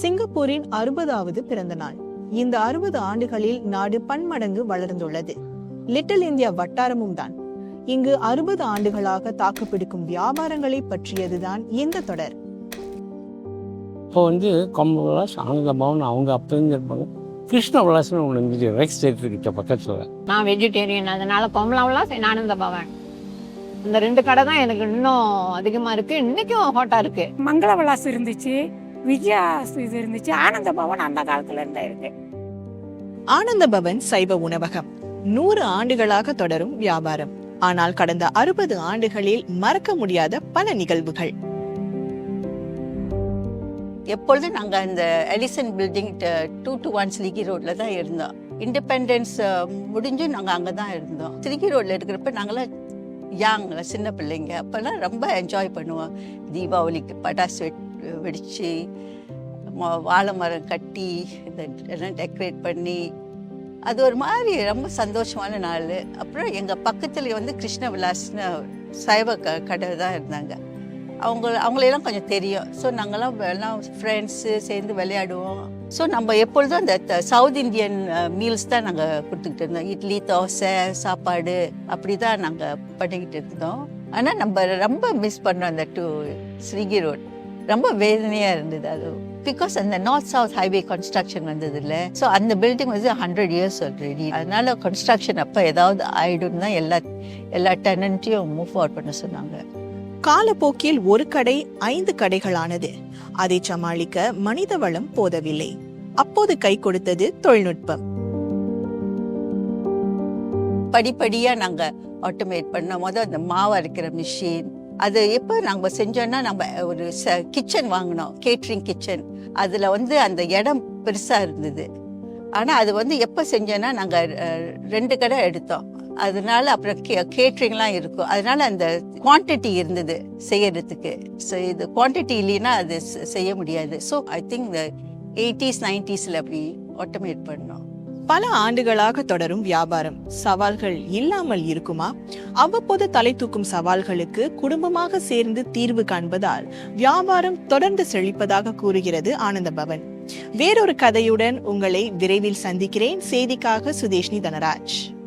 சிங்கப்பூரின் அறுபதாவது பிறந்த நாள் இந்த அறுபது ஆண்டுகளில் நாடு பன்மடங்கு வளர்ந்துள்ளது. லிட்டில் இந்தியா வட்டாரமும் தான். இங்கு அறுபது ஆண்டுகளாக தாக்குப்பிடிக்கும் வியாபாரங்களை பற்றியதுதான் இந்த தொடர். இப்போ வந்து கொம்ப விலாஸ் ஆனந்த பவன் அவங்க அப்போங்க இருப்பாங்க. கிருஷ்ண விலாஸ்னு ஒன்று இருந்துச்சு ரெக்ஸ் தேட்டர் கிட்ட பக்கத்தில். நான் வெஜிடேரியன் அதனால கொம்பலாவெல்லாம் ஆனந்த பவன் இந்த ரெண்டு கடை தான் எனக்கு இன்னும் அதிகமாக இருக்குது இன்றைக்கும் ஹோட்டா இருக்குது மங்கள விலாஸ் இருந்துச்சு. விஜயா இது இருந்துச்சு. ஆனந்த பவன் அந்த காலத்துல இருந்தே இருக்கு ஆனந்த பவன் சைவ உணவகம். நூறு ஆண்டுகளாக தொடரும் வியாபாரம். ஆனால் கடந்த அறுபது ஆண்டுகளில் மறக்க முடியாத பல நிகழ்வுகள். எப்பொழுதும் நாங்கள் அந்த Ellison building two two one ஸ்லிகி ரோட்டில் தான் இருந்தோம். இண்டிபெண்டன்ஸ் முடிஞ்சு நாங்கள் அங்கே தான் இருந்தோம். ஸ்லிகி ரோட்டில் இருக்கிறப்ப நாங்களாம் யாங் சின்ன பிள்ளைங்க. அப்போல்லாம் ரொம்ப என்ஜாய் பண்ணுவோம். தீபாவளிக்கு பட்டாசு வெட் வெடித்து வாழை மரம் கட்டி இந்த எல்லாம் டெக்கரேட் பண்ணி அது ஒரு மாதிரி ரொம்ப சந்தோஷமான நாள். அப்புறம் எங்கள் பக்கத்தில் வந்து கிருஷ்ண விலாஸ்னு சைவ க கடை தான் இருந்தாங்க. அவங்க அவங்களெல்லாம் கொஞ்சம் தெரியும். ஸோ நாங்கள்லாம் எல்லாம் ஃப்ரெண்ட்ஸு சேர்ந்து விளையாடுவோம். ஸோ நம்ம எப்பொழுதும் அந்த த- சவுத் இந்தியன் மீல்ஸ் தான் நாங்கள் கொடுத்துக்கிட்டு இருந்தோம். இட்லி தோசை சாப்பாடு அப்படி தான் நாங்கள் பண்ணிக்கிட்டு இருந்தோம். ஆனால் நம்ம ரொம்ப மிஸ் பண்ணோம் அந்த டூ ஸ்ரீகி ரோட் ரொம்ப வேதனையாக இருந்தது அது. பிகாஸ் அந்த நார்த் சவுத் ஹைவே கன்ஸ்ட்ரக்ஷன் வந்தது இல்லை ஸோ அந்த பில்டிங் வந்து ஹண்ட்ரட் இயர்ஸ் ஆல்ரெடி அதனால கன்ஸ்ட்ரக்ஷன் அப்போ ஏதாவது ஆயிடும்னு தான் எல்லா எல்லா டெனன்ட்டையும் மூவ் அவுட் பண்ண சொன்னாங்க. காலப்போக்கில் ஒரு கடை ஐந்து கடைகளானது. அதை சமாளிக்க மனித வளம் போதவில்லை. அப்போது கை கொடுத்தது தொழில்நுட்பம். படிப்படியாக நாங்கள் ஆட்டோமேட் பண்ணோம். முதல் அந்த மாவு அரைக்கிற மிஷின் அது எப்போ நம்ம செஞ்சோன்னா நம்ம ஒரு ச கிச்சன் வாங்கினோம் கேட்ரிங் கிச்சன் அதில் வந்து அந்த இடம் பெருசாக இருந்தது. ஆனால் அது வந்து எப்போ செஞ்சோன்னா நாங்கள் ரெண்டு கடை எடுத்தோம். அதனால அப்புறம் கே கேட்ரிங்லாம் இருக்கும். அதனால அந்த குவான்டிட்டி இருந்தது செய்யறதுக்கு. ஸோ இது குவான்டிட்டி இல்லைன்னா அது செ- செய்ய முடியாது. ஸோ ஐ திங்க் எயிட்டிஸ் நைன்டிஸில் அப்படி ஆட்டோமேட் பண்ணோம். பல ஆண்டுகளாக தொடரும் வியாபாரம். சவால்கள் இல்லாமல் இருக்குமா? அவ்வப்போது தலை தூக்கும் சவால்களுக்கு குடும்பமாக சேர்ந்து தீர்வு காண்பதால் வியாபாரம் தொடர்ந்து செழிப்பதாக கூறுகிறது ஆனந்த பவன். வேறொரு கதையுடன் உங்களை விரைவில் சந்திக்கிறேன். செய்திக்காக சுதேஷ்னி தனராஜ்.